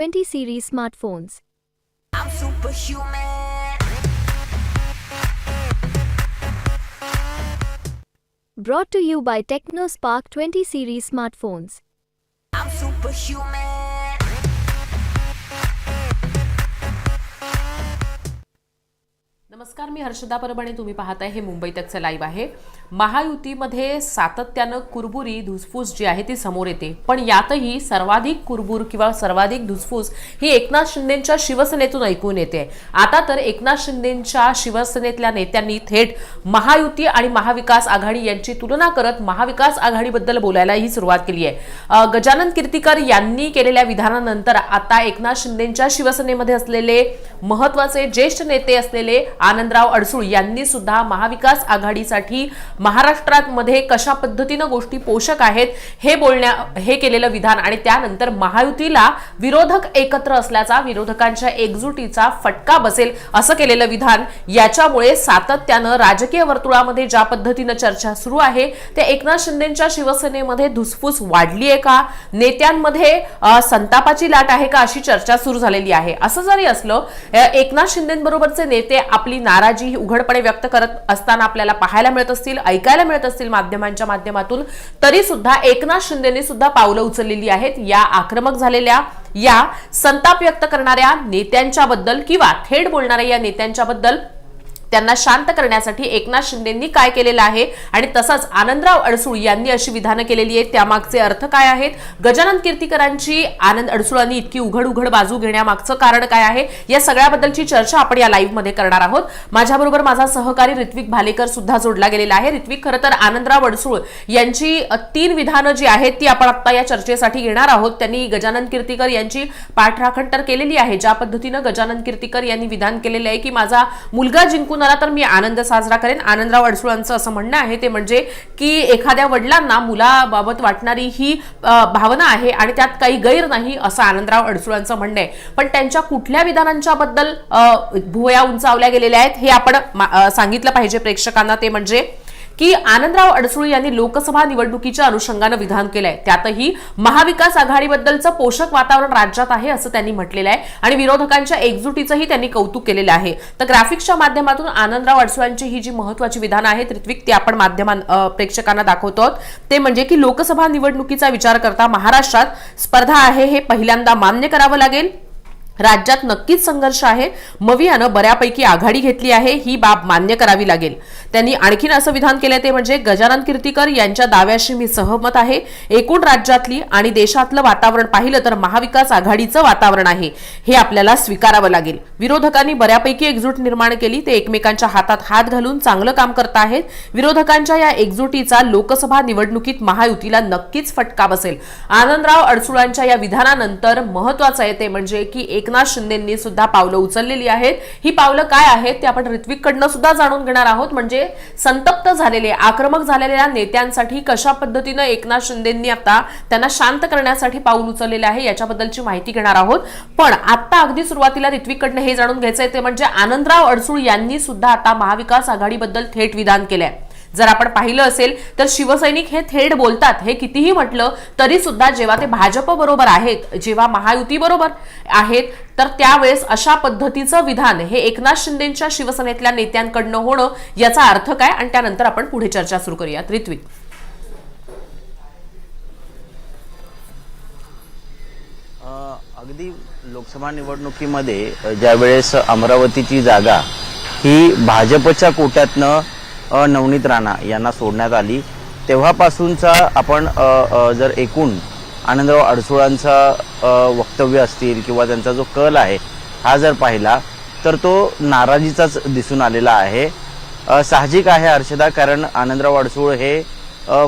20 series smartphones. Brought to you by TechnoSpark 20 series smartphones. नमस्कार मी हर्षदा परभणे तुम्ही पाहताय हे मुंबई तकचं लाईव्ह आहे. महायुतीमध्ये सातत्यानं कुरबुरी धुसफूस जी आहे ती समोर येते. पण यातही सर्वाधिक कुरबूर किंवा सर्वाधिक धुसफूस ही एकनाथ शिंदेच्या शिवसेनेतून ऐकून येते. आता तर एकनाथ शिंदेच्या शिवसेनेतल्या नेत्यांनी थेट महायुती आणि महाविकास आघाडी यांची तुलना करत महाविकास आघाडीबद्दल बोलायलाही सुरुवात केली आहे. गजानन कीर्तीकर यांनी केलेल्या विधानानंतर आता एकनाथ शिंदेच्या शिवसेनेमध्ये असलेले महत्त्वाचे ज्येष्ठ नेते असलेले आनंदराव अडसूळ यांनी सुद्धा महाविकास आघाडीसाठी महाराष्ट्रात मध्ये कशा पद्धतीनं गोष्टी पोषक आहेत हे बोलण्या हे केलेलं विधान आणि त्यानंतर महायुतीला विरोधक एकत्र असल्याचा विरोधकांच्या एकजुटीचा फटका बसेल असं केलेलं विधान याच्यामुळे सातत्यानं राजकीय वर्तुळामध्ये ज्या पद्धतीनं चर्चा सुरू आहे त्या एकनाथ शिंदेच्या शिवसेनेमध्ये धुसफूस वाढली आहे का? नेत्यांमध्ये संतापाची लाट आहे का? अशी चर्चा सुरू झालेली आहे. असं जरी असलं एकनाथ शिंदेबरोबरचे नेते आपली नाराजी ही उघडपणे व्यक्त करत असताना आपल्याला पाहायला मिळत असतील ऐकायला मिळत असतील माध्यमांच्या माध्यमातून तरी सुद्धा एकनाथ शिंदेने सुद्धा पावलं उचललेली आहेत. या आक्रमक झालेल्या या संताप व्यक्त करणाऱ्या नेत्यांच्या बद्दल किंवा थेट बोलणाऱ्या या नेत्यांच्या बद्दल त्यांना शांत करण्यासाठी एकनाथ शिंदेंनी काय केलेलं आहे? आणि तसंच आनंदराव अडसूळ यांनी अशी विधानं केलेली आहेत. त्यामागचे अर्थ काय आहेत? गजानन कीर्तीकरांची आनंद अडसूळांनी इतकी उघड उघड बाजू घेण्यामागचं कारण काय आहे? या सगळ्याबद्दलची चर्चा आपण या लाईव्हमध्ये करणार आहोत. माझ्याबरोबर माझा सहकारी ऋत्विक भालेकर सुद्धा जोडला गेलेला आहे. ऋत्विक खरं तर आनंदराव अडसूळ यांची तीन विधानं जी आहेत ती आपण आता या चर्चेसाठी घेणार आहोत. त्यांनी गजानन कीर्तीकर यांची पाठराखण तर केलेली आहे. ज्या पद्धतीनं गजानन कीर्तीकर यांनी विधान केलेलं आहे की माझा मुलगा जिंकून आला तर मी आनंद साजरा करेन. आनंदराव अडसुळांचं असं म्हणणं आहे ते म्हणजे की एखाद्या वडिलांना मुलाबाबत वाटणारी ही भावना आहे आणि त्यात काही गैर नाही असं आनंदराव अडसुळांचं म्हणणं आहे. पण त्यांच्या कुठल्या विधानांच्या बद्दल भुवया उंचावल्या गेलेल्या आहेत हे आपण सांगितलं पाहिजे प्रेक्षकांना. ते म्हणजे की आनंदराव अडसूळ यांनी लोकसभा निवडणुकीच्या अनुषंगानं विधान केलंय. त्यातही महाविकास आघाडीबद्दलचं पोषक वातावरण राज्यात आहे असं त्यांनी म्हटलेलं आहे आणि विरोधकांच्या एकजुटीचंही त्यांनी कौतुक केलेलं आहे. तर ग्राफिक्सच्या माध्यमातून आनंदराव अडसुळांची ही जी महत्वाची विधानं आहेत ऋत्विक ती आपण माध्यमां प्रेक्षकांना दाखवतो ते म्हणजे की लोकसभा निवडणुकीचा विचार करता महाराष्ट्रात स्पर्धा आहे हे पहिल्यांदा मान्य करावं लागेल. राज्यात नक्कीच संघर्ष आहे. मवियानं बऱ्यापैकी आघाडी घेतली आहे ही बाब मान्य करावी लागेल. त्यांनी आणखीन असं विधान केलं ते म्हणजे गजानन कीर्तीकर यांच्या दाव्याशी मी सहमत आहे. एकूण राज्यातली आणि देशातलं वातावरण पाहिलं तर महाविकास आघाडीचं वातावरण आहे. हे आपल्याला स्वीकारावं लागेल. विरोधकांनी बऱ्यापैकी एकजूट निर्माण केली ते एकमेकांच्या हातात हात घालून चांगलं काम करत आहेत. विरोधकांच्या या एकजुटीचा लोकसभा निवडणुकीत महायुतीला नक्कीच फटका बसेल. आनंदराव अडसुळांच्या या विधानानंतर महत्वाचं आहे ते म्हणजे की एक एकनाथ शिंदेंनी सुद्धा पावलं उचललेली आहेत. ही पावलं काय आहेत ते आपण ऋत्विककडनं सुद्धा जाणून घेणार आहोत. म्हणजे संतप्त झालेले आक्रमक झालेल्या नेत्यांसाठी कशा पद्धतीनं एकनाथ शिंदेंनी आता त्यांना शांत करण्यासाठी पाऊल उचललेले आहे याच्याबद्दलची माहिती घेणार आहोत. पण आता अगदी सुरुवातीला ऋत्विककडनं हे जाणून घ्यायचं आहे ते म्हणजे आनंदराव अडसूळ यांनी सुद्धा आता महाविकास आघाडीबद्दल थेट विधान केलंय. जर आपण पाहिलं असेल तर शिवसैनिक हे थेट बोलतात. हे कितीही म्हटलं तरी सुद्धा जेव्हा ते भाजप बरोबर आहेत जेव्हा महायुती बरोबर आहेत तर त्यावेळेस अशा पद्धतीचं विधान हे एकनाथ शिंदेच्या शिवसेनेतल्या नेत्यांकडनं होणं याचा अर्थ काय? आणि त्यानंतर आपण पुढे चर्चा सुरू करूयात. ऋत्विक. अगदी लोकसभा निवडणुकीमध्ये ज्यावेळेस अमरावतीची जागा ही भाजपच्या कोट्यातनं नवनीत राणा यांना सोडण्यात आली. तेव्हापासूनचा आपण जर एकूण आनंदराव अडसुळांचा वक्तव्य असतील किंवा त्यांचा जो कल आहे हा जर पाहिला तर तो नाराजीचाच दिसून आलेला आहे. साहजिक आहे हर्षदा कारण आनंदराव अडसूळ हे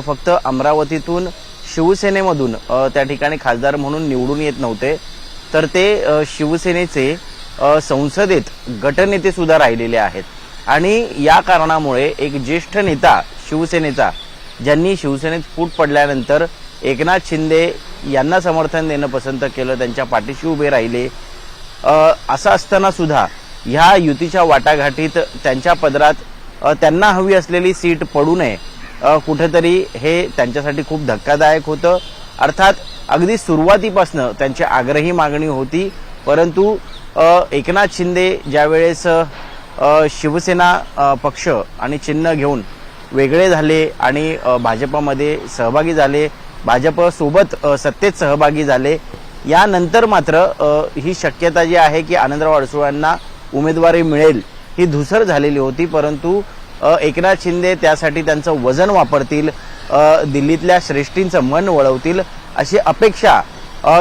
फक्त अमरावतीतून शिवसेनेमधून त्या ठिकाणी खासदार म्हणून निवडून येत नव्हते. तर ते शिवसेनेचे संसदेत गटनेते सुद्धा राहिलेले आहेत. आणि या कारणामुळे एक ज्येष्ठ नेता शिवसेनेचा ज्यांनी शिवसेनेत फूट पडल्यानंतर एकनाथ शिंदे यांना समर्थन देणं पसंत केलं त्यांच्या पाठीशी उभे राहिले असं असताना सुद्धा ह्या युतीच्या वाटाघाटीत त्यांच्या पदरात त्यांना हवी असलेली सीट पडू नये कुठेतरी हे त्यांच्यासाठी खूप धक्कादायक होतं. अर्थात अगदी सुरुवातीपासनं त्यांची आग्रही मागणी होती परंतु एकनाथ शिंदे ज्यावेळेस शिवसेना पक्ष आणि चिन्ह घेऊन वेगळे झाले आणि भाजपामध्ये भाजपमध्ये सहभागी झाले. भाजपसोबत सत्तेत सहभागी झाले. यानंतर मात्र ही शक्यता जी आहे की आनंदराव अडसुळांना उमेदवारी मिळेल ही धुसर झालेली होती. परंतु एकनाथ शिंदे त्यासाठी त्यांचं वजन वापरतील दिल्लीतल्या श्रेष्ठींचं मन वळवतील अशी अपेक्षा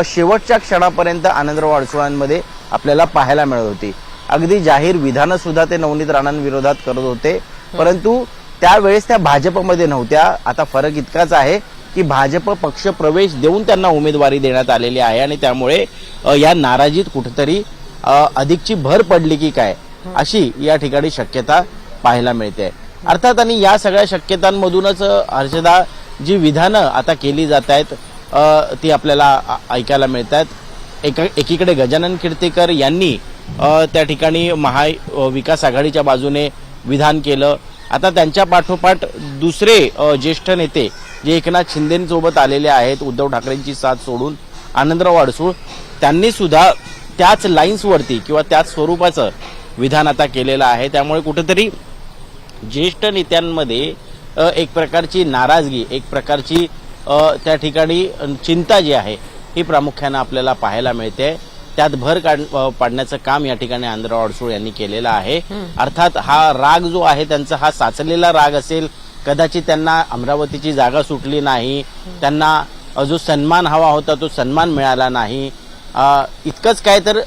शेवटच्या क्षणापर्यंत आनंदराव अडसुळांमध्ये आपल्याला पाहायला मिळत होती. अगदी जाहीर विधानं सुद्धा ते नवनीत राणांविरोधात करत होते. परंतु त्यावेळेस त्या भाजपमध्ये नव्हत्या. आता फरक इतकाच आहे की भाजप पक्ष प्रवेश देऊन त्यांना उमेदवारी देण्यात आलेली आहे आणि त्यामुळे या नाराजीत कुठेतरी अधिकची भर पडली की काय अशी या ठिकाणी शक्यता पाहायला मिळते. अर्थात आणि या सगळ्या शक्यतांमधूनच हर्षदा जी विधानं आता केली जात आहेत ती आपल्याला ऐकायला मिळत आहेत एका एकीकडे गजानन कीर्तीकर यांनी त्या ठिकाणी महा विकास आघाडीच्या बाजूने विधान केलं. आता त्यांच्या पाठोपाठ दुसरे ज्येष्ठ नेते जे एकनाथ शिंदेंसोबत आलेले आहेत उद्धव ठाकरेंची साथ सोडून आनंदराव अडसूळ त्यांनी सुद्धा त्याच लाईन्सवरती किंवा त्याच स्वरूपाचं विधान आता केलेलं आहे. त्यामुळे कुठेतरी ज्येष्ठ नेत्यांमध्ये एक प्रकारची नाराजगी एक प्रकारची त्या ठिकाणी चिंता जी आहे ही प्रामुख्यानं आपल्याला पाहायला मिळते. त्यात भर काढ पाडण्याचं काम या ठिकाणी आंध्रराव अडसूळ यांनी केलेलं आहे. अर्थात हा राग जो आहे त्यांचा हा साचलेला राग असेल कदाचित त्यांना अमरावतीची जागा सुटली नाही त्यांना जो सन्मान हवा होता तो सन्मान मिळाला नाही. इतकंच काय तर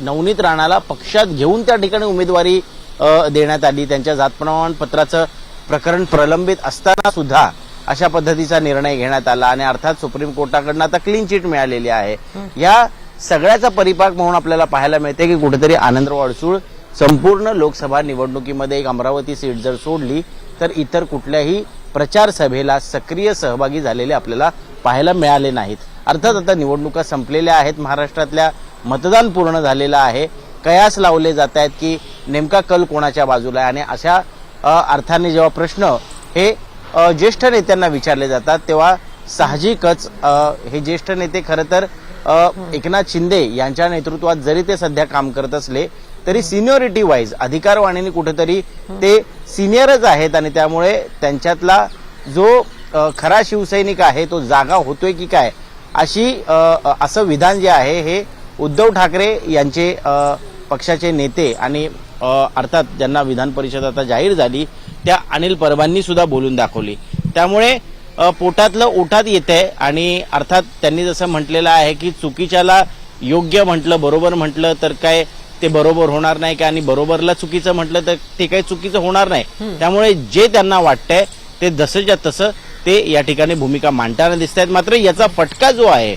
नवनीत राणाला पक्षात घेऊन त्या ठिकाणी उमेदवारी देण्यात आली. त्यांच्या जात प्रमाणपत्राचं प्रकरण प्रलंबित असताना सुद्धा अशा पद्धतीचा निर्णय घेण्यात आला आणि अर्थात सुप्रीम कोर्टाकडनं आता क्लीन चिट मिळालेली आहे. या सगळ्याचा परिपाक म्हणून आपल्याला पाहायला मिळते की कुठेतरी आनंद वाडसूळ संपूर्ण लोकसभा निवडणुकीमध्ये एक अमरावती सीट जर सोडली तर इतर कुठल्याही प्रचार सभेला सक्रिय सहभागी झालेले आपल्याला पाहायला मिळाले नाहीत. अर्थात आता निवडणुका संपलेल्या आहेत महाराष्ट्रातल्या मतदान पूर्ण झालेलं आहे. कयास लावले जात आहेत की नेमका कल कोणाच्या बाजूला आहे? आणि अशा अर्थाने जेव्हा प्रश्न हे ज्येष्ठ नेत्यांना विचारले जातात तेव्हा साहजिकच हे ज्येष्ठ नेते खरं तर एकनाथ शिंदे यांच्या नेतृत्वात जरी ते सध्या काम करत असले तरी सिनियरिटी वाईज अधिकारवाणीने कुठेतरी ते सिनियरच आहेत आणि त्यामुळे त्यांच्यातला जो खरा शिवसैनिक आहे तो जागा होतोय की काय अशी असं विधान जे आहे हे उद्धव ठाकरे यांचे पक्षाचे नेते आणि अर्थात ज्यांना विधान परिषद आता जाहीर झाली त्या अनिल परबांनी सुद्धा बोलून दाखवली. त्यामुळे पोटातलं ओठात येते आणि अर्थात त्यांनी जसं म्हटलेलं आहे की चुकीच्याला योग्य म्हटलं बरोबर म्हटलं तर काय ते बरोबर होणार नाही का? आणि बरोबरला चुकीचं म्हटलं तर ते काही चुकीचं होणार नाही. त्यामुळे जे त्यांना वाटतंय ते जसंच्या तसं ते या ठिकाणी भूमिका मांडताना दिसत आहेत मात्र याचा फटका जो आहे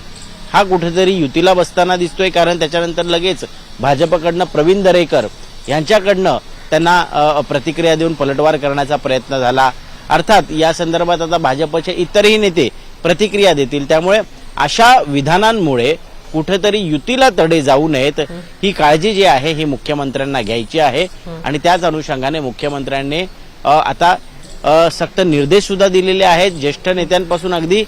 हा कुठेतरी युतीला बसताना दिसतोय कारण त्याच्यानंतर लगेच भाजपकडनं प्रवीण दरेकर यांच्याकडनं त्यांना प्रतिक्रिया देऊन पलटवार करण्याचा प्रयत्न झाला. अर्थात या संदर्भात आता भाजपचे इतरही नेते प्रतिक्रिया देतील. त्यामुळे अशा विधानांमुळे कुठेतरी युतीला तडे जाऊ नयेत. ही काळजी जी आहे ही मुख्यमंत्र्यांना घ्यायची आहे. आणि त्याच अनुषंगाने मुख्यमंत्र्यांनी आता सक्त निर्देश सुद्धा दिलेले आहेत ज्येष्ठ नेत्यांपासून अगदी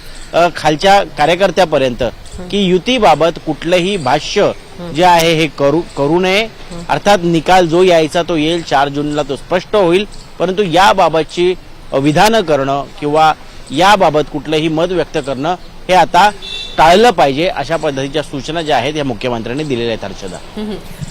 खालच्या कार्यकर्त्यापर्यंत की युतीबाबत कुठलंही भाष्य जे आहे हे करू करू नये. अर्थात निकाल जो यायचा तो येईल चार जूनला तो स्पष्ट होईल. परंतु याबाबतची विधानं करणं किंवा याबाबत कुठलंही मत व्यक्त करणं हे आता टाळलं पाहिजे अशा पद्धतीच्या सूचना ज्या आहेत या मुख्यमंत्र्यांनी दिलेल्या आहेत हर्षदा.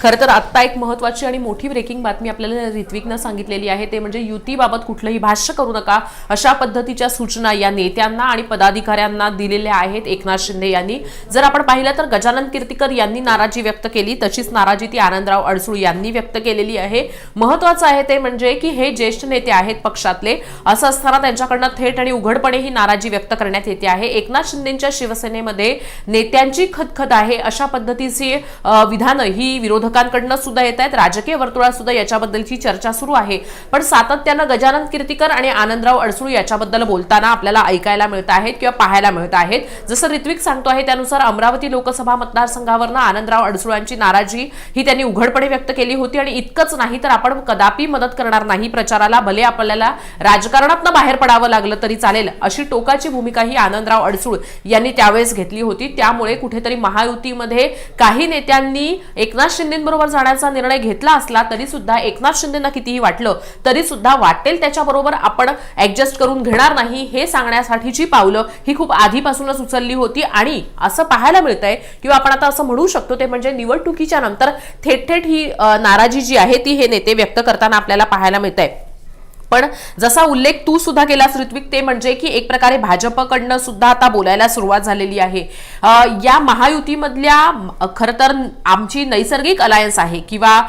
खरं तर आत्ता एक महत्वाची आणि मोठी ब्रेकिंग बातमी आपल्याला ऋत्विकनं सांगितलेली आहे ते म्हणजे युतीबाबत कुठलंही भाष्य करू नका अशा पद्धतीच्या सूचना या नेत्यांना आणि पदाधिकाऱ्यांना दिलेल्या आहेत. एकनाथ शिंदे यांनी. जर आपण पाहिलं तर गजानन कीर्तीकर यांनी नाराजी व्यक्त केली तशीच नाराजी ती आनंदराव अडसूळ यांनी व्यक्त केलेली आहे. महत्वाचं आहे ते म्हणजे की हे ज्येष्ठ नेते आहेत पक्षातले असं असताना त्यांच्याकडनं थेट आणि उघडपणे ही नाराजी व्यक्त करण्यात येते आहे. एकनाथ शिंदेच्या शिवसेनेमध्ये शिवसेनेमध्ये नेत्यांची खतखत आहे अशा पद्धतीची विधानं ही विरोधकांकडनं सुद्धा येत आहेत. राजकीय वर्तुळात सुद्धा याच्याबद्दलची चर्चा सुरू आहे. पण सातत्यानं गजानन कीर्तीकर आणि आनंदराव अडसूळ याच्याबद्दल बोलताना आपल्याला ऐकायला मिळत आहेत किंवा पाहायला मिळत आहेत. जसं ऋत्विक सांगतो आहे त्यानुसार अमरावती लोकसभा मतदारसंघावरनं आनंदराव अडसूळांची नाराजी ही त्यांनी उघडपणे व्यक्त केली होती आणि इतकंच नाही तर आपण कदापि मदत करणार नाही प्रचाराला भले आपल्याला राजकारणातनं बाहेर पडावं लागलं तरी चालेल अशी टोकाची भूमिका ही आनंदराव अडसूळ यांनी त्यावेळेस घेतली. होती. त्यामुळे कुठेतरी महायुतीमध्ये काही नेत्यांनी एकनाथ शिंदेबरोबर जाण्याचा निर्णय घेतला असला तरी सुद्धा एकनाथ शिंदेना कितीही वाटलं तरी सुद्धा वाटेल त्याच्याबरोबर आपण ऍडजस्ट करून घेणार नाही हे सांगण्यासाठीची पावलं ही खूप आधीपासूनच उचलली होती. आणि असं पाहायला मिळतंय किंवा आपण आता असं म्हणू शकतो ते म्हणजे निवडणुकीच्या नंतर थेट थेट ही नाराजी जी आहे ती हे नेते व्यक्त करताना आपल्याला पाहायला मिळत आहे पण जसा उल्लेख तू सुद्धा केलास ऋत्विक ते म्हणजे की एक प्रकारे भाजपकडनं सुद्धा आता बोलायला सुरुवात झालेली आहे. या महायुतीमधल्या खरं तर आमची नैसर्गिक अलायन्स आहे किंवा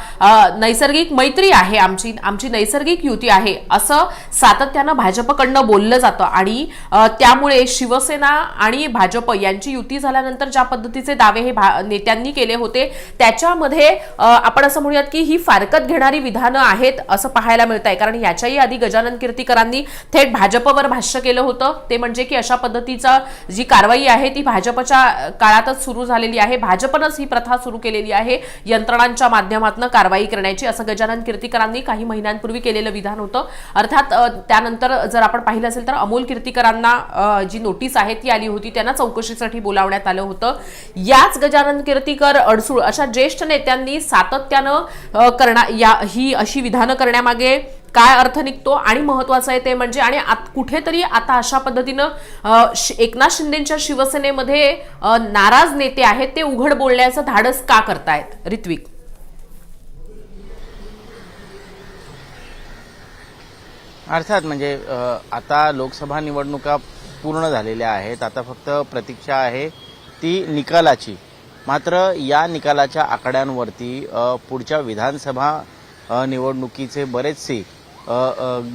नैसर्गिक मैत्री आहे आमची आमची नैसर्गिक युती आहे असं सातत्यानं भाजपकडनं बोललं जातं. आणि त्यामुळे शिवसेना आणि भाजप यांची युती झाल्यानंतर ज्या पद्धतीचे दावे हे भा- नेत्यांनी केले होते त्याच्यामध्ये आपण असं म्हणूयात की ही फारकत घेणारी विधानं आहेत असं पाहायला मिळत आहे कारण याच्याही आधी गजानन कीर्तीकरांनी थेट भाजपवर भाष्य केलं होतं. ते म्हणजे की अशा पद्धतीचा जी कारवाई आहे ती भाजपच्या काळातच सुरू झालेली आहे. भाजपनंच ही प्रथा सुरू केलेली आहे यंत्रणांच्या माध्यमातून कारवाई करण्याची असं गजानन कीर्तीकरांनी काही महिन्यांपूर्वी केलेलं विधान होतं. अर्थात त्यानंतर जर आपण पाहिलं असेल तर अमोल कीर्तीकरांना जी नोटीस आहे ती आली होती त्यांना चौकशीसाठी बोलावण्यात आलं होतं. याच गजानन कीर्तीकर अडसूळ अशा ज्येष्ठ नेत्यांनी सातत्यानं करणार या ही अशी विधानं करण्यामागे काय अर्थ निघतो आणि महत्वाचं आहे ते म्हणजे आणि आत- कुठेतरी आता अशा पद्धतीनं एकनाथ शिंदेच्या शिवसेनेमध्ये नाराज नेते आहेत ते उघड बोलण्याचं धाडस का करतायत? ऋत्विक. अर्थात म्हणजे आता लोकसभा निवडणुका पूर्ण झालेल्या आहेत. आता फक्त प्रतीक्षा आहे ती निकालाची. मात्र या निकालाच्या आकड्यांवरती पुढच्या विधानसभा निवडणुकीचे बरेचसे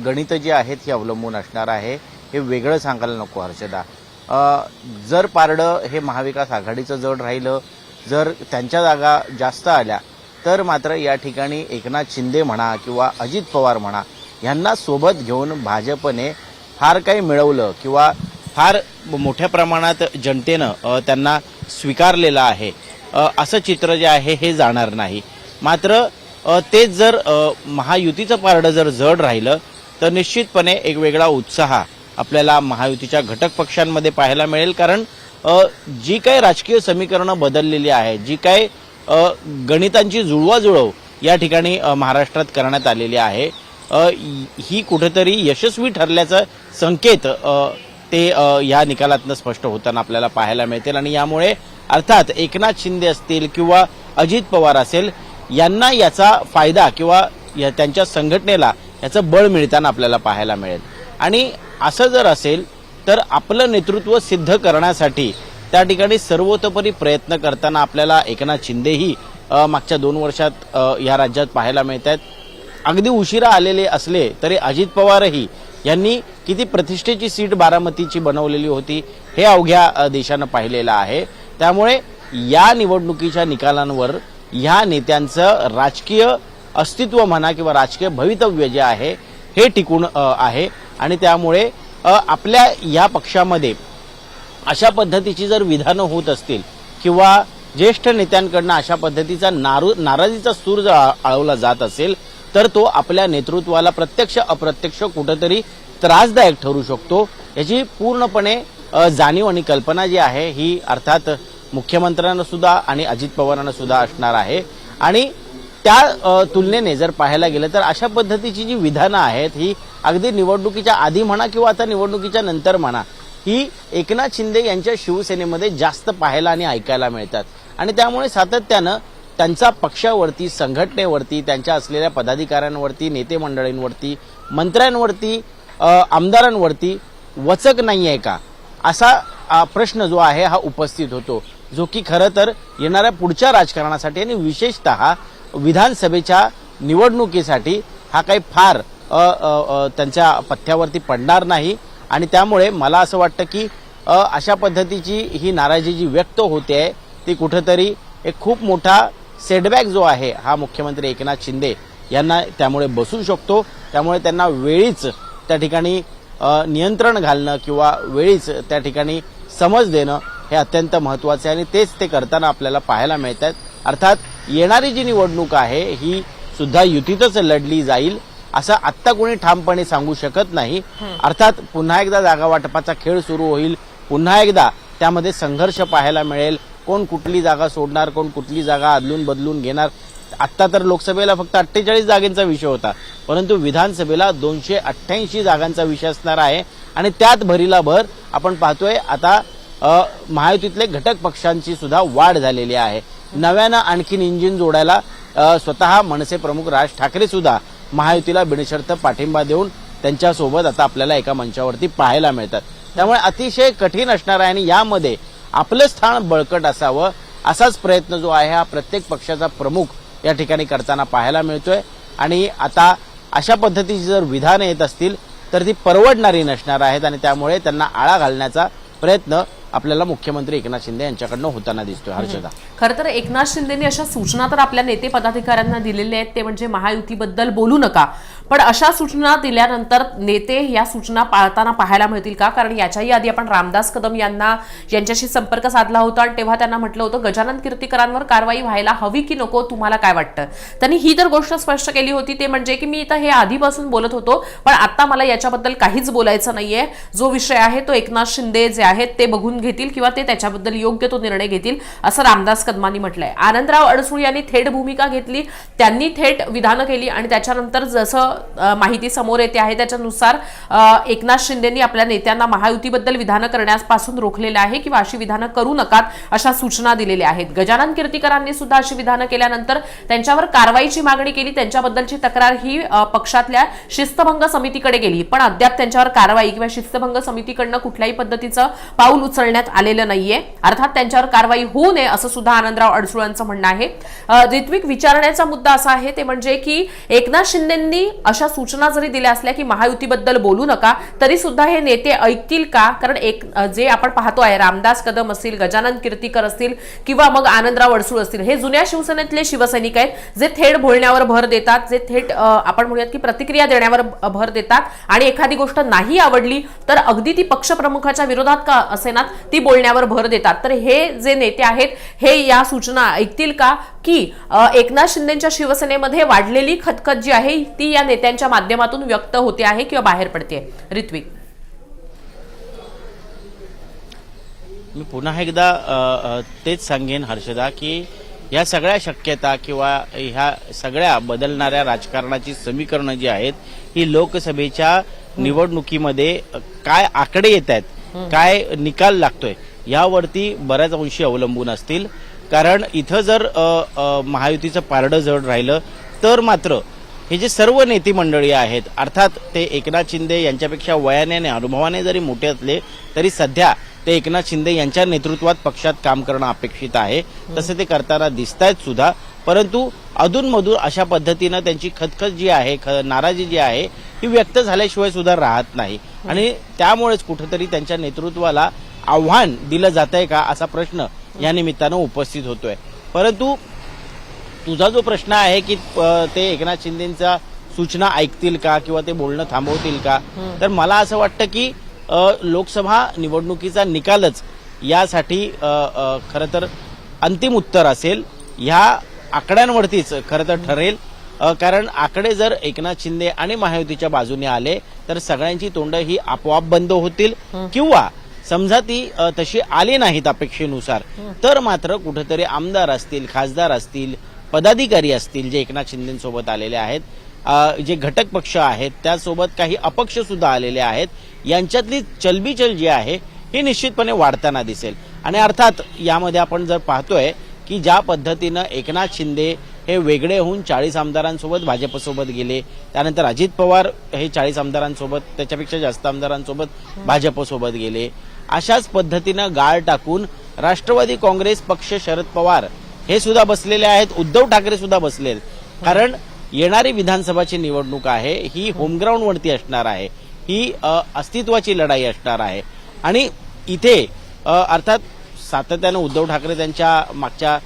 गणितं जे आहेत ही अवलंबून असणार आहे. हे वेगळं सांगायला नको हर्षदा. जर पारडं हे महाविकास आघाडीचं जड राहिलं जर त्यांच्या जागा जास्त आल्या तर मात्र या ठिकाणी एकनाथ शिंदे म्हणा किंवा अजित पवार म्हणा यांना सोबत घेऊन भाजपने फार काही मिळवलं किंवा फार मोठ्या प्रमाणात जनतेनं त्यांना स्वीकारलेलं आहे. असं चित्र जे आहे हे जाणार नाही. मात्र तेच जर महायुतीचं पारडं जर जड राहिलं तर निश्चितपणे एक वेगळा उत्साह आपल्याला महायुतीच्या घटक पक्षांमध्ये पाहायला मिळेल. कारण जी काही राजकीय समीकरणं बदललेली आहेत जी काही गणितांची जुळवाजुळव या ठिकाणी महाराष्ट्रात करण्यात आलेली आहे ही कुठेतरी यशस्वी ठरल्याचं संकेत ते या निकालातनं स्पष्ट होताना आपल्याला पाहायला मिळतील. आणि यामुळे अर्थात एकनाथ शिंदे असतील किंवा अजित पवार असेल यांना याचा फायदा किंवा या त्यांच्या संघटनेला याचं बळ मिळताना आपल्याला पाहायला मिळेल. आणि असं जर असेल तर आपलं नेतृत्व सिद्ध करण्यासाठी त्या ठिकाणी सर्वतोपरी प्रयत्न करताना आपल्याला एकनाथ शिंदेही मागच्या दोन वर्षात या राज्यात पाहायला मिळत आहेत अगदी उशिरा आलेले असले तरी अजित पवारही यांनी किती प्रतिष्ठेची सीट बारामतीची बनवलेली होती हे अवघ्या देशानं पाहिलेलं आहे. त्यामुळे या निवडणुकीच्या निकालांवर ह्या नेत्यांचं राजकीय अस्तित्व म्हणा किंवा राजकीय भवितव्य जे आहे हे टिकून आहे. आणि त्यामुळे आपल्या या पक्षामध्ये अशा पद्धतीची जर विधानं होत असतील किंवा ज्येष्ठ नेत्यांकडनं अशा पद्धतीचा नारू नाराजीचा सूर जर आळवला जात असेल तर तो आपल्या नेतृत्वाला प्रत्यक्ष अप्रत्यक्ष कुठंतरी त्रासदायक ठरू शकतो. याची पूर्णपणे जाणीव आणि कल्पना जी आहे ही अर्थात मुख्यमंत्र्यांना सुद्धा आणि अजित पवारांना सुद्धा असणार आहे. आणि त्या तुलनेने जर पाहायला गेलं तर अशा पद्धतीची जी विधानं आहेत ही अगदी निवडणुकीच्या आधी म्हणा किंवा आता निवडणुकीच्या नंतर म्हणा ही एकनाथ शिंदे यांच्या शिवसेनेमध्ये जास्त पाहायला आणि ऐकायला मिळतात. आणि त्यामुळे सातत्यानं त्यांचा पक्षावरती संघटनेवरती त्यांच्या असलेल्या पदाधिकाऱ्यांवरती नेते मंडळींवरती मंत्र्यांवरती आमदारांवरती वचक नाही आहे का? असा प्रश्न जो आहे हा उपस्थित होतो. जो की खरं तर येणाऱ्या पुढच्या राजकारणासाठी आणि विशेषतः विधानसभेच्या निवडणुकीसाठी हा काही फार त्यांच्या पथ्यावरती पडणार नाही. आणि त्यामुळे मला असं वाटतं की अशा पद्धतीची ही नाराजी जी व्यक्त होते आहे ती कुठंतरी एक खूप मोठा सेटबॅक जो आहे हा मुख्यमंत्री एकनाथ शिंदे यांना त्यामुळे बसू शकतो. त्यामुळे त्यांना वेळीच त्या ठिकाणी नियंत्रण घालणं किंवा वेळीच त्या ठिकाणी समज देणं हे अत्यंत महत्त्वाचे आहे आणि तेच ते करताना आपल्याला पाहायला मिळत आहेत अर्थात येणारी जी निवडणूक आहे ही सुद्धा युतीतच लढली जाईल असं आत्ता कोणी ठामपणे सांगू शकत नाही. अर्थात पुन्हा एकदा जागा वाटपाचा खेळ सुरू होईल पुन्हा एकदा त्यामध्ये संघर्ष पाहायला मिळेल. कोण कुठली जागा सोडणार कोण कुठली जागा अदलून बदलून घेणार. आत्ता तर लोकसभेला फक्त अठ्ठेचाळीस जागेंचा विषय होता परंतु विधानसभेला दोनशे अठ्ठ्याऐंशी जागांचा विषय असणार आहे. आणि त्यात भरीला भर आपण पाहतोय आता महायुतीतले घटक पक्षांची सुद्धा वाढ झालेली आहे. नव्यानं आणखीन इंजिन जोडायला स्वतः मनसे प्रमुख राज ठाकरे सुद्धा महायुतीला बिनशर्त पाठिंबा देऊन त्यांच्यासोबत आता आपल्याला एका मंचावरती पाहायला मिळतात. त्यामुळे अतिशय कठीण असणार आहे आणि यामध्ये आपलं स्थान बळकट असावं असाच प्रयत्न जो आहे हा प्रत्येक पक्षाचा प्रमुख या ठिकाणी करताना पाहायला मिळतोय. आणि आता अशा पद्धतीची जर विधानं येत असतील तर ती परवडणारी नसणार आहेत आणि त्यामुळे त्यांना आळा घालण्याचा प्रयत्न आपल्याला मुख्यमंत्री एकनाथ शिंदे यांच्याकडनं होताना दिसतोय हर्षदा. खरं तर एकनाथ शिंदेनी अशा सूचना तर आपल्या नेते पदाधिकाऱ्यांना दिलेल्या आहेत ते म्हणजे महायुतीबद्दल बोलू नका. पण अशा सूचना दिल्यानंतर नेते या सूचना पाळताना पाहायला मिळतील का? कारण याच्याही आधी आपण रामदास कदम यांना यांच्याशी संपर्क साधला होता आणि तेव्हा त्यांना म्हटलं होतं गजानन कीर्तीकरांवर कारवाई व्हायला हवी की नको तुम्हाला काय वाटतं? त्यांनी ही तर गोष्ट स्पष्ट केली होती ते म्हणजे की मी इथं हे आधीपासून बोलत होतो पण आता मला याच्याबद्दल काहीच बोलायचं नाहीये. जो विषय आहे तो एकनाथ शिंदे जे आहेत ते बघून घेतील किंवा ते त्याच्याबद्दल योग्य तो निर्णय घेतील असं रामदास कदमांनी म्हटलंय. आनंदराव अडसूळ यांनी थेट भूमिका घेतली त्यांनी थेट विधानं केली आणि त्याच्यानंतर जसं माहिती समोर येते आहे. त्याच्यानुसार एकनाथ शिंदेनी आपल्या नेत्यांना महायुतीबद्दल विधानं करण्यापासून रोखलेलं आहे किंवा अशी विधानं करू नकात अशा सूचना दिलेल्या आहेत. गजानन कीर्तीकरांनी सुद्धा अशी विधानं केल्यानंतर त्यांच्यावर कारवाईची मागणी केली. त्यांच्याबद्दलची तक्रार ही पक्षातल्या शिस्तभंग समितीकडे गेली. पण अद्याप त्यांच्यावर कारवाई किंवा शिस्तभंग समितीकडनं कुठल्याही पद्धतीचं पाऊल उचलण्यात आलेलं नाहीये. अर्थात त्यांच्यावर कारवाई होऊ नये असं सुद्धा आनंदराव अडसुळांचं म्हणणं आहे. ऋत्विक विचारण्याचा मुद्दा असा आहे. ते म्हणजे की एकनाथ शिंदेंनी अशा सूचना जरी दिल्या असल्या की महायुतीबद्दल बोलू नका तरी सुद्धा हे नेते ऐकतील का? कारण एक जे आपण पाहतो आहे रामदास कदम असतील गजानन कीर्तीकर असतील किंवा मग आनंदराव अडसूळ असतील हे जुन्या शिवसेनेतले शिवसैनिक आहेत जे थेट बोलण्यावर भर देतात जे थेट आपण म्हणूयात की प्रतिक्रिया देण्यावर भर देतात आणि एखादी गोष्ट नाही आवडली तर अगदी ती पक्षप्रमुखाच्या विरोधात का असेनात ती बोलण्यावर भर देतात. तर हे जे नेते आहेत हे या सूचना ऐकतील का? की एकनाथ शिंदेच्या शिवसेनेमध्ये वाढलेली खतखत जी आहे ती या नेत्यांच्या माध्यमातून व्यक्त होते आहे किंवा बाहेर पडते ऋत्विक. मी पुन्हा एकदा तेच सांगेन हर्षदा की या सगळ्या शक्यता किंवा ह्या सगळ्या बदलणाऱ्या राजकारणाची समीकरणं जी आहेत ही लोकसभेच्या निवडणुकीमध्ये काय आकडे येत आहेत काय निकाल लागतोय यावरती बऱ्याच अंशी अवलंबून असतील. कारण इथं जर महायुतीचं पारडं जड राहिलं तर मात्र हे जे सर्व नेते मंडळी आहेत अर्थात ते एकनाथ शिंदे यांच्यापेक्षा वयाने आणि अनुभवाने जरी मोठे असले तरी सध्या ते एकनाथ शिंदे यांच्या नेतृत्वात पक्षात काम करणं अपेक्षित आहे. तसे ते करताना दिसत आहेत सुद्धा. परंतु अधूनमधून अशा पद्धतीनं त्यांची खतखत जी आहे ख- नाराजी जी आहे ही व्यक्त झाल्याशिवाय सुद्धा राहत नाही. आणि त्यामुळेच कुठेतरी त्यांच्या नेतृत्वाला आव्हान दिलं जात आहे का असा प्रश्न या निमित्तानं उपस्थित होतोय. परंतु तुझा जो प्रश्न आहे की ते एकनाथ शिंदेचा सूचना ऐकतील का किंवा ते बोलणं थांबवतील का? तर मला असं वाटतं की लोकसभा निवडणुकीचा निकालच यासाठी खरं तर अंतिम उत्तर असेल. ह्या आकड्यांवरतीच खरं तर ठरेल. कारण आकडे जर एकनाथ शिंदे आणि महायुतीच्या बाजूने आले तर सगळ्यांची तोंड ही आपोआप बंद होतील. किंवा समजा ती तशी आली नाहीत अपेक्षेनुसार तर मात्र कुठेतरी आमदार असतील खासदार असतील पदाधिकारी असतील जे एकनाथ शिंदेसोबत आलेले आहेत जे घटक पक्ष आहेत त्यासोबत काही अपक्ष सुद्धा आलेले आहेत यांच्यातली चलबिचल जी आहे ही निश्चितपणे वाढताना दिसेल. आणि अर्थात यामध्ये आपण जर पाहतोय की ज्या पद्धतीनं एकनाथ शिंदे हे वेगळे होऊन चाळीस आमदारांसोबत भाजपसोबत गेले त्यानंतर अजित पवार हे चाळीस आमदारांसोबत त्याच्यापेक्षा जास्त आमदारांसोबत भाजपसोबत गेले. अशाच पद्धतीनं गाळ टाकून राष्ट्रवादी काँग्रेस पक्ष शरद पवार हे सुद्धा बसलेले आहेत. उद्धव ठाकरे सुद्धा बसले आहेत. कारण येणारी विधानसभाची निवडणूक आहे ही होमग्राऊंडवरती असणार आहे. ही अस्तित्वाची लढाई असणार आहे. आणि इथे अर्थात सातत्यानं उद्धव ठाकरे त्यांच्या मागच्या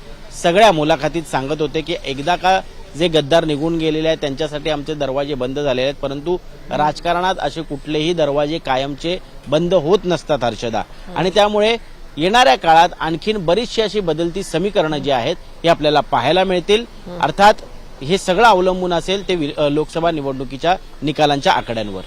सगळ्या मुलाखतीत सांगत होते की एकदा का जे गद्दार निघून गेलेले आहेत त्यांच्यासाठी आमचे दरवाजे बंद झालेले आहेत. परंतु राजकारणात असे कुठलेही दरवाजे कायमचे बंद होत नसतात हर्षदा. आणि त्यामुळे येणाऱ्या काळात आणखीन बरीचशी अशी बदलती समीकरणं जी आहेत हे आपल्याला पाहायला मिळतील. अर्थात हे सगळं अवलंबून असेल ते लोकसभा निवडणुकीच्या निकालांच्या आकड्यांवर.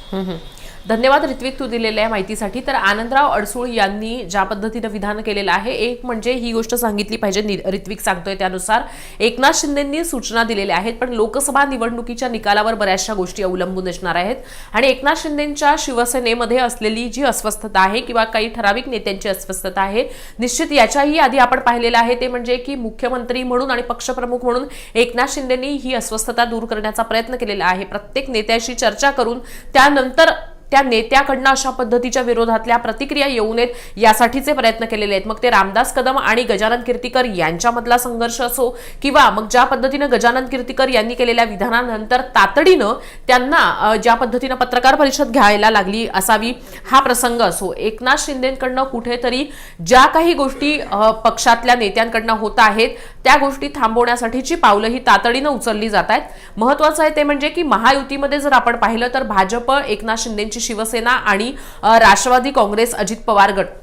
धन्यवाद ऋत्विक तू दिलेल्या माहितीसाठी. तर आनंदराव अडसूळ यांनी ज्या पद्धतीनं विधान केलेलं आहे एक म्हणजे ही गोष्ट सांगितली पाहिजे नि- ऋत्विक सांगतोय त्यानुसार. एकनाथ शिंदेंनी सूचना दिलेल्या आहेत पण लोकसभा निवडणुकीच्या निकालावर बऱ्याचशा गोष्टी अवलंबून असणार आहेत. आणि एकनाथ शिंदेंच्या शिवसेनेमध्ये असलेली जी अस्वस्थता आहे किंवा काही ठराविक नेत्यांची अस्वस्थता आहे निश्चित याच्याही आधी आपण पाहिलेलं आहे ते म्हणजे की मुख्यमंत्री म्हणून आणि पक्षप्रमुख म्हणून एकनाथ शिंदेंनी ही अस्वस्थता दूर करण्याचा प्रयत्न केलेला आहे. प्रत्येक नेत्याशी चर्चा करून त्यानंतर त्या नेत्याकडनं अशा पद्धतीच्या विरोधातल्या प्रतिक्रिया येऊ नयेत यासाठीचे प्रयत्न केलेले आहेत. मग ते रामदास कदम आणि गजानन कीर्तीकर यांच्यामधला संघर्ष असो किंवा मग ज्या पद्धतीनं गजानन कीर्तीकर यांनी केलेल्या विधानानंतर तातडीनं त्यांना ज्या पद्धतीनं पत्रकार परिषद घ्यायला लागली असावी हा प्रसंग असो. एकनाथ शिंदेकडनं कुठेतरी ज्या काही गोष्टी पक्षातल्या नेत्यांकडनं होत आहेत त्या गोष्टी थांबवण्यासाठीची पावलं ही तातडीनं उचलली जात आहेत. महत्वाचं आहे ते म्हणजे की महायुतीमध्ये जर आपण पाहिलं तर भाजप एकनाथ शिंदेची शिवसेना आणि राष्ट्रवादी काँग्रेस अजित पवार गट.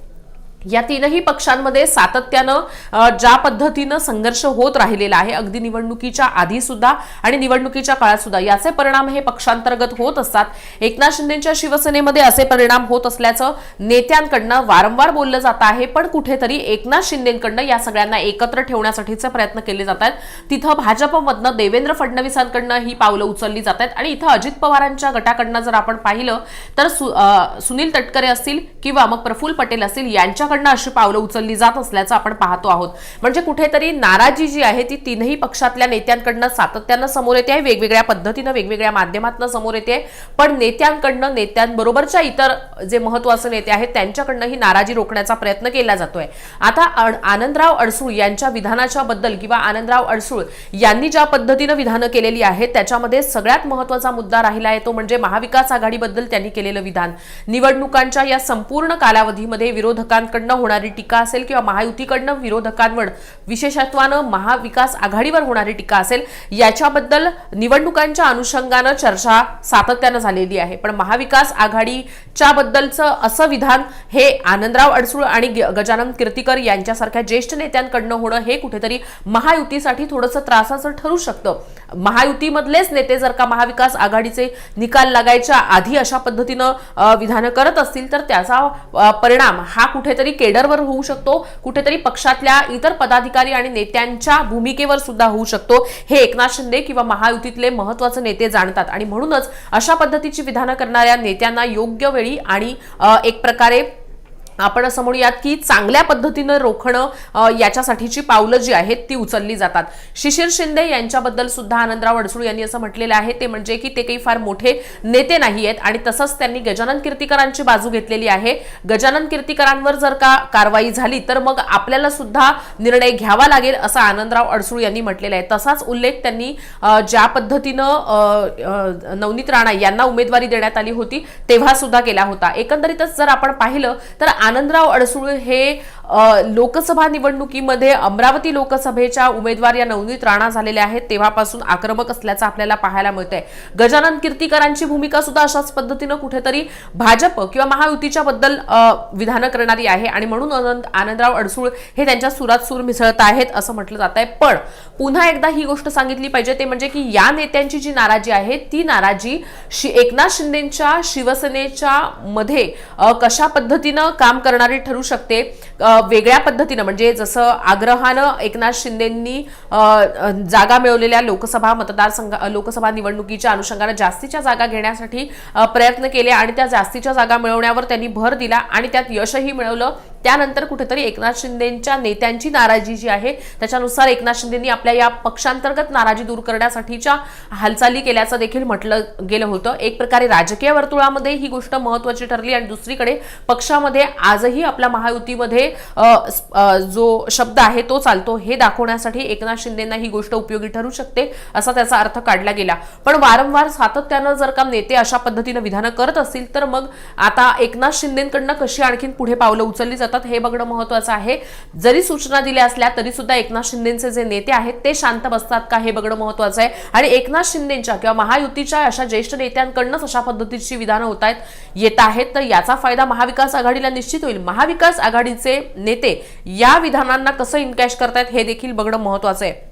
या तीनही पक्षांमध्ये सातत्यानं ज्या पद्धतीनं संघर्ष होत राहिलेला आहे अगदी निवडणुकीच्या आधी सुद्धा आणि निवडणुकीच्या काळात सुद्धा याचे परिणाम हे पक्षांतर्गत होत असतात. एकनाथ शिंदेच्या शिवसेनेमध्ये असे परिणाम होत असल्याचं नेत्यांकडनं वारंवार बोललं जात आहे पण कुठेतरी एकनाथ शिंदेकडनं या सगळ्यांना एकत्र ठेवण्यासाठीचे प्रयत्न केले जात आहेत. तिथं भाजपमधनं देवेंद्र फडणवीसांकडनं ही पावलं उचलली जात आहेत आणि इथं अजित पवारांच्या गटाकडनं जर आपण पाहिलं तर सु- सुनील तटकरे असतील किंवा मग प्रफुल्ल पटेल असतील यांच्या पक्षाकडनं अशी पावलं उचलली जात असल्याचं आपण पाहतो आहोत. म्हणजे कुठेतरी नाराजी जी आहे ती तीनही पक्षातल्या नेत्यांकडनं सातत्यानं समोर येते आहे वेगवेगळ्या पद्धतीनं वेगवेगळ्या माध्यमातून समोर येते आहे. पण नेत्यांकडनं नेत्यांबरोबरच्या इतर जे महत्त्वाचे नेते आहेत त्यांच्याकडनं ही नाराजी रोखण्याचा प्रयत्न केला जातोय. आता आनंदराव अडसूळ यांच्या विधानाच्या बद्दल किंवा आनंदराव अडसूळ यांनी ज्या पद्धतीनं विधानं केलेली आहेत त्याच्यामध्ये सगळ्यात महत्त्वाचा मुद्दा राहिला आहे तो म्हणजे महाविकास आघाडीबद्दल त्यांनी केलेलं विधान. निवडणुकांच्या या संपूर्ण कालावधीमध्ये काँग्रेसकडनं होणारी टीका असेल किंवा महायुतीकडनं विरोधकांवर विशेषत्वानं महाविकास आघाडीवर होणारी टीका असेल याच्याबद्दल निवडणुकांच्या अनुषंगानं चर्चा सातत्यानं झालेली आहे. पण महाविकास आघाडीच्या बद्दलचं असं विधान हे आनंदराव अडसूळ आणि गजानन कीर्तीकर यांच्यासारख्या ज्येष्ठ नेत्यांकडनं होणं हे कुठेतरी महायुतीसाठी थोडंसं त्रासाचं ठरू शकतं. महायुतीमधलेच नेते जर का महाविकास आघाडीचे निकाल लागायच्या आधी अशा पद्धतीनं विधानं करत असतील तर त्याचा परिणाम हा कुठेतरी केडरवर होऊ शकतो कुठेतरी पक्षातल्या इतर पदाधिकारी आणि नेत्यांच्या भूमिकेवर सुद्धा होऊ शकतो. हे एकनाथ शिंदे किंवा महायुतीतले महत्त्वाचे नेते जाणतात. आणि म्हणूनच अशा पद्धतीची विधानं करणाऱ्या नेत्यांना योग्य वेळी आणि एक प्रकारे आपण असं म्हणूयात की चांगल्या पद्धतीनं रोखणं याच्यासाठीची पावलं जी आहेत ती उचलली जातात. शिशिर शिंदे यांच्याबद्दल सुद्धा आनंदराव अडसूळ यांनी असं म्हटलेलं आहे. ते म्हणजे की ते काही फार मोठे नेते नाही आहेत आणि तसंच त्यांनी गजानन कीर्तीकरांची बाजू घेतलेली आहे. गजानन कीर्तीकरांवर जर का कारवाई झाली तर मग आपल्याला सुद्धा निर्णय घ्यावा लागेल असं आनंदराव अडसूळ यांनी म्हटलेलं आहे. तसाच उल्लेख त्यांनी ज्या पद्धतीनं नवनीत राणा यांना उमेदवारी देण्यात आली होती तेव्हा सुद्धा केला होता. एकंदरीतच जर आपण पाहिलं तर आनंदराव अडसूळ हे लोकसभा निवडणुकीमध्ये अमरावती लोकसभेच्या उमेदवार या नवनीत राणा झालेल्या आहेत. तेव्हापासून आक्रमक असल्याचं आपल्याला पाहायला मिळतंय. गजानन कीर्तीकरांची भूमिका सुद्धा अशाच पद्धतीनं कुठेतरी भाजप किंवा महायुतीच्या बद्दल विधानं करणारी आहे आणि म्हणून आनंदराव अडसूळ हे त्यांच्या सुरात सूर मिसळत आहेत असं म्हटलं जात आहे पण पुन्हा एकदा ही गोष्ट सांगितली पाहिजे ते म्हणजे की या नेत्यांची जी नाराजी आहे ती नाराजी शि- एकनाथ शिंदेच्या शिवसेनेच्या मध्ये कशा पद्धतीनं काम करणारी ठरू शकते? वेगळ्या पद्धतीनं म्हणजे जसं आग्रहानं एकनाथ शिंदेंनी जागा मिळवलेल्या लोकसभा मतदारसंघ लोकसभा निवडणुकीच्या अनुषंगानं जास्तीच्या जागा घेण्यासाठी प्रयत्न केले आणि त्या जास्तीच्या जागा मिळवण्यावर त्यांनी भर दिला आणि त्यात यशही मिळवलं. त्यानंतर कुठेतरी एकनाथ शिंदेच्या नेत्यांची नाराजी जी आहे त्याच्यानुसार एकनाथ शिंदेनी आपल्या या पक्षांतर्गत नाराजी दूर करण्यासाठीच्या हालचाली केल्याचं देखील म्हटलं गेलं होतं. एक प्रकारे राजकीय वर्तुळामध्ये ही गोष्ट महत्वाची ठरली आणि दुसरीकडे पक्षामध्ये आजही आपल्या महायुतीमध्ये जो शब्द आहे तो चालतो हे दाखवण्यासाठी एकनाथ शिंदेना ही गोष्ट उपयोगी ठरू शकते असा त्याचा अर्थ काढला गेला. पण वारंवार सातत्यानं जर का नेते अशा पद्धतीनं विधानं करत असतील तर मग आता एकनाथ शिंदेकडनं कशी आणखीन पुढे पावलं उचलली जातात हे बघणं महत्वाचं आहे. जरी सूचना दिल्या असल्या तरी सुद्धा एकनाथ शिंदेचे जे नेते आहेत ते शांत बसतात का हे बघणं महत्वाचं आहे. आणि एकनाथ शिंदेच्या किंवा महायुतीच्या अशा ज्येष्ठ नेत्यांकडनंच अशा पद्धतीची विधानं होत आहेत येत आहेत तर याचा फायदा महाविकास आघाडीला निश्चित होईल. महाविकास आघाडीचे नेते या विधानांना कसं इनकॅश करतायत हे देखील बघणं महत्वाचं आहे.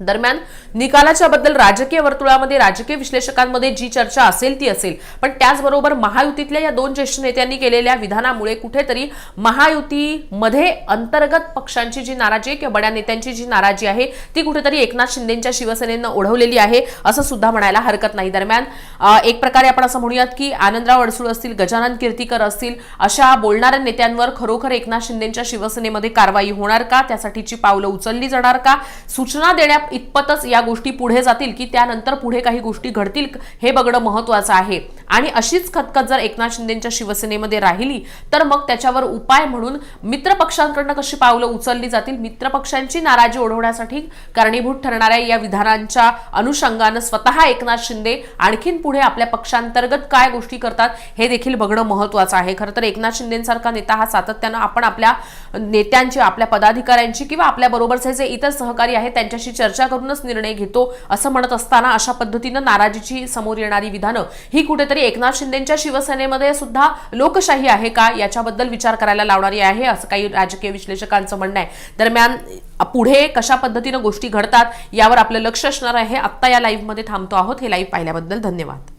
दरम्यान निकालाच्या बद्दल राजकीय वर्तुळामध्ये राजकीय विश्लेषकांमध्ये जी चर्चा असेल ती असेल. पण त्याचबरोबर महायुतीतल्या या दोन ज्येष्ठ नेत्यांनी केलेल्या विधानामुळे कुठेतरी महायुतीमध्ये अंतर्गत पक्षांची जी नाराजी आहे किंवा बड्या नेत्यांची जी नाराजी आहे ती कुठेतरी एकनाथ शिंदेच्या शिवसेनेनं ओढवलेली आहे असं सुद्धा म्हणायला हरकत नाही. दरम्यान एक प्रकारे आपण असं म्हणूयात की आनंदराव अडसूळ असतील गजानन कीर्तीकर असतील अशा बोलणाऱ्या नेत्यांवर खरोखर एकनाथ शिंदेच्या शिवसेनेमध्ये कारवाई होणार का? त्यासाठीची पावलं उचलली जाणार का? सूचना देण्या इतपतच या गोष्टी पुढे जातील की त्यानंतर पुढे काही गोष्टी घडतील हे बघणं महत्वाचं आहे. आणि अशीच खतखत जर एकनाथ शिंदेच्या शिवसेनेमध्ये राहिली तर मग त्याच्यावर उपाय म्हणून मित्रपक्षांकडनं कशी पावलं उचलली जातील? मित्रपक्षांची नाराजी ओढवण्यासाठी कारणीभूत ठरणाऱ्या या विधानांच्या अनुषंगानं स्वतः एकनाथ शिंदे आणखीन पुढे आपल्या पक्षांतर्गत काय गोष्टी करतात हे देखील बघणं महत्वाचं आहे. खरं तर एकनाथ शिंदेसारखा नेता हा सातत्यानं आपण आपल्या नेत्यांची आपल्या पदाधिकाऱ्यांची किंवा आपल्या बरोबरचे जे इतर सहकारी आहेत त्यांच्याशी चर्चा चर्चा करूनच निर्णय घेतो असं म्हणत असताना अशा पद्धतीनं नाराजीची समोर येणारी विधानं ही कुठेतरी एकनाथ शिंदेच्या शिवसेनेमध्ये सुद्धा लोकशाही आहे का याच्याबद्दल विचार करायला लावणारी आहे असं काही राजकीय विश्लेषकांचं म्हणणं आहे. दरम्यान पुढे कशा पद्धतीनं गोष्टी घडतात यावर आपलं लक्ष असणार आहे. आत्ता या लाईव्हमध्ये थांबतो आहोत. हे लाईव्ह पाहिल्याबद्दल धन्यवाद.